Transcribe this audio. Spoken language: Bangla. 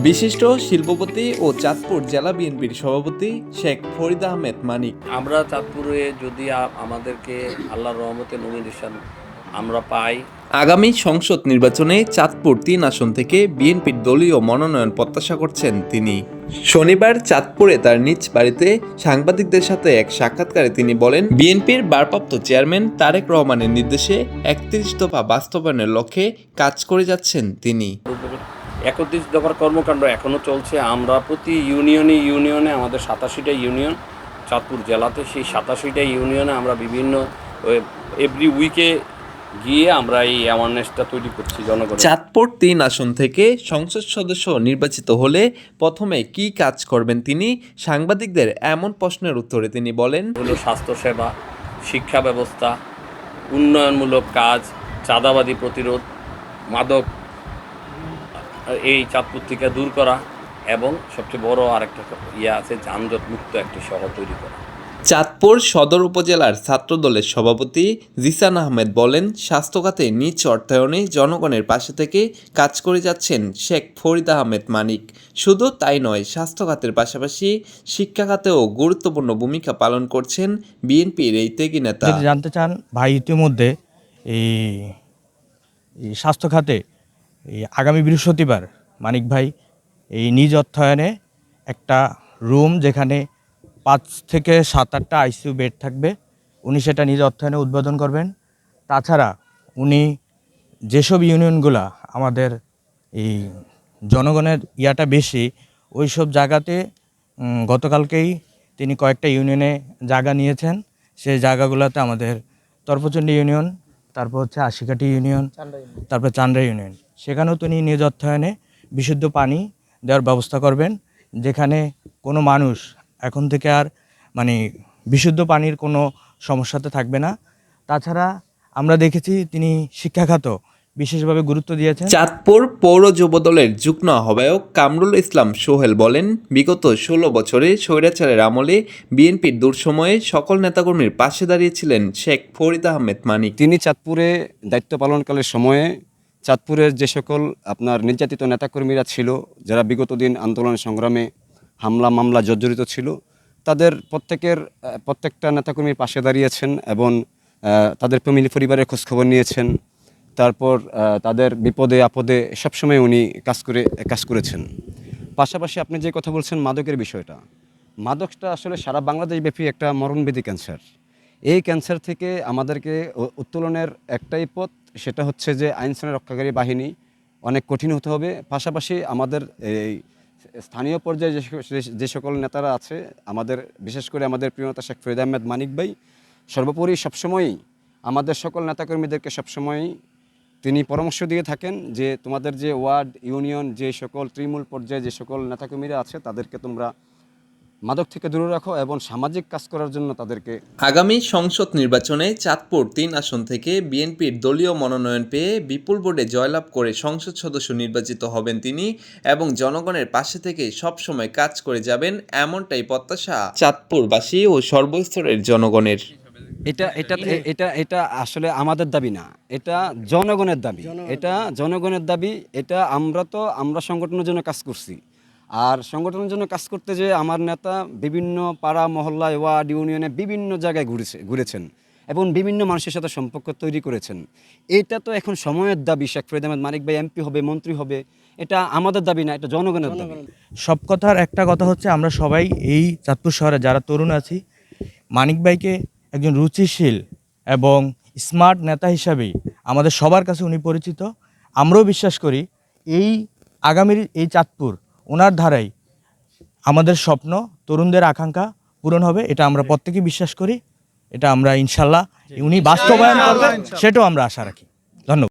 বিশিষ্ট শিল্পপতি ও চাঁদপুর জেলা বিএনপির সভাপতি শেখ ফরিদ আহমেদ মানিক। আমরা চাঁদপুরে যদি আমাদেরকে আল্লাহর রহমতে নমিনেশন আমরা পাই। আগামী সংসদ নির্বাচনে চাঁদপুর তিন আসন থেকে বিএনপির দলীয় মনোনয়ন প্রত্যাশা করছেন তিনি। শনিবার চাঁদপুরে তার নিজ বাড়িতে সাংবাদিকদের সাথে এক সাক্ষাৎকারে তিনি বলেন বিএনপির ভারপ্রাপ্ত চেয়ারম্যান তারেক রহমানের নির্দেশে একত্রিশ দফা বাস্তবায়নের লক্ষ্যে কাজ করে যাচ্ছেন তিনি। একত্রিশ দফার কর্মকাণ্ড এখনও চলছে। আমরা প্রতি ইউনিয়নে ইউনিয়নে আমাদের সাতাশিটা ইউনিয়ন চাঁদপুর জেলাতে সেই সাতাশিটা ইউনিয়নে আমরা বিভিন্ন এভরি উইকে গিয়ে আমরা এই অ্যাওয়ারনেসটা তৈরি করছি জনগণ চাঁদপুর তিন আসন থেকে সংসদ সদস্য নির্বাচিত হলে প্রথমে কি কাজ করবেন তিনি? সাংবাদিকদের এমন প্রশ্নের উত্তরে তিনি বলেন হলো স্বাস্থ্যসেবা শিক্ষা ব্যবস্থা উন্নয়নমূলক কাজ চাঁদাবাদী প্রতিরোধ মাদক এই চাঁদপুর পত্রিকা দূর করা এবং সবচেয়ে বড় আরেকটা ইয়ে আছে যানজট মুক্ত একটি শহর তৈরি করা। চাঁদপুর সদর উপজেলার ছাত্রদলের সভাপতি জিসান আহমেদ বলেন স্বাস্থ্যখাতে নিজ অর্থায়নে জনগণের পাশে থেকে কাজ করে যাচ্ছেন শেখ ফরিদ আহমেদ মানিক। শুধু তাই নয় স্বাস্থ্যখাতের পাশাপাশি শিক্ষা খাতেও গুরুত্বপূর্ণ ভূমিকা পালন করছেন বিএনপির এই ত্যাগী নেতা। জানতে চান ভাই ইতিমধ্যে এই এই স্বাস্থ্য খাতে এই আগামী বৃহস্পতিবার মানিক ভাই এই নিজ অর্থায়নে একটা রুম যেখানে পাঁচ থেকে সাত আটটা আইসিইউ বেড থাকবে, উনি সেটা নিজ অর্থায়নে উদ্বোধন করবেন। তাছাড়া উনি যেসব ইউনিয়নগুলা আমাদের এই জনগণের ইয়াটা বেশি ওই সব জায়গাতে গতকালকেই তিনি কয়েকটা ইউনিয়নে জায়গা নিয়েছেন। সেই জায়গাগুলোতে আমাদের তর্পচণ্ডী ইউনিয়ন তারপর হচ্ছে আশিকাটি ইউনিয়ন তারপর চান্দ্রা ইউনিয়ন। সেখানেও তিনি নিজ অর্থায়নে বিশুদ্ধ পানি দেওয়ার ব্যবস্থা করবেন যেখানে কোনো মানুষ এখন থেকে আর মানে বিশুদ্ধ পানির কোনো সমস্যাতে থাকবে না। তাছাড়া আমরা দেখেছি তিনি শিক্ষা খাত বিশেষভাবে গুরুত্ব দিয়েছেন। চাঁদপুর পৌর যুবদলের যুগ্ম আহ্বায়ক কামরুল ইসলাম সোহেল বলেন বিগত ষোলো বছরে স্বৈরাচারের আমলে বিএনপির দুঃসময়ে সকল নেতাকর্মীর পাশে দাঁড়িয়েছিলেন শেখ ফরিদ আহমেদ মানিক। তিনি চাঁদপুরে দায়িত্ব পালনকালের সময়ে চাঁদপুরের যে সকল আপনার নির্যাতিত নেতাকর্মীরা ছিল যারা বিগত দিন আন্দোলন সংগ্রামে হামলা মামলা জর্জরিত ছিল তাদের প্রত্যেকের প্রত্যেকটা নেতাকর্মীর পাশে দাঁড়িয়েছেন এবং তাদের ফ্যামিলি পরিবারের খোঁজখবর নিয়েছেন। তারপর তাদের বিপদে, আপদে সবসময় উনি কাজ করে, কাজ করেছেন। পাশাপাশি আপনি যে কথা বলছেন মাদকের বিষয়টা, মাদকটা আসলে সারা বাংলাদেশ ব্যাপী একটা মরণবিধি ক্যান্সার এই ক্যান্সার থেকে আমাদেরকে উত্তোলনের একটাই পথ, সেটা হচ্ছে যে আইনশৃঙ্খলা রক্ষাকারী বাহিনী অনেক কঠিন হতে হবে। পাশাপাশি আমাদের এই স্থানীয় পর্যায়ে যে সকল- নেতারা আছে, আমাদের, বিশেষ করে আমাদের প্রিয়তা শেখ ফরিদ আহমেদ মানিক ভাই, সর্বোপরি সবসময়ই আমাদের সকল নেতাকর্মীদেরকে সবসময়ই তিনি পরামর্শ দিয়ে থাকেন যে তোমাদের যে ওয়ার্ড, ইউনিয়ন, যে সকল তৃণমূল পর্যায়ে যে সকল নেতাকর্মীরা আছে, তাদেরকে তোমরা মাদক থেকে দূরে রাখো এবং সামাজিক কাজ করার জন্য তাদেরকে আগামী সংসদ নির্বাচনে চাঁদপুর তিন আসন থেকে বিএনপির দলীয় মনোনয়ন পেয়ে বিপুল ভোটে জয়লাভ করে সংসদ সদস্য নির্বাচিত হবেন তিনি এবং জনগণের পাশে থেকে সবসময় কাজ করে যাবেন এমনটাই প্রত্যাশা চাঁদপুরবাসী ও সর্বস্তরের জনগণের। এটা এটা এটা এটা আসলে আমাদের দাবি না। এটা জনগণের দাবি। এটা জনগণের দাবি এটা আমরা তো আমরা সংগঠনের জন্য কাজ করছি। আর সংগঠনের জন্য কাজ করতে যে আমার নেতা বিভিন্ন পাড়া মহল্লা ওয়ার্ড ইউনিয়নে বিভিন্ন জায়গায় ঘুরেছে ঘুরেছেন এবং বিভিন্ন মানুষের সাথে সম্পর্ক তৈরি করেছেন। এটা তো এখন সময়ের দাবি শেখ ফরিদ আহমেদ মানিক ভাই এমপি হবে মন্ত্রী হবে। এটা আমাদের দাবি না এটা জনগণের দাবি। সব কথার একটা কথা হচ্ছে আমরা সবাই এই চাঁদপুর শহরে যারা তরুণ আছি মানিক ভাইকে একজন রুচিশীল এবং স্মার্ট নেতা হিসাবেই আমাদের সবার কাছে উনি পরিচিত। আমরাও বিশ্বাস করি এই আগামীর এই চাঁদপুর ওনার ধারাই আমাদের স্বপ্ন, তরুণদের আকাঙ্ক্ষা পূরণ হবে, এটা আমরা প্রত্যেকেই বিশ্বাস করি। এটা আমরা ইনশাল্লাহ উনি বাস্তবায়ন করবেন, সেটাও আমরা আশা রাখি।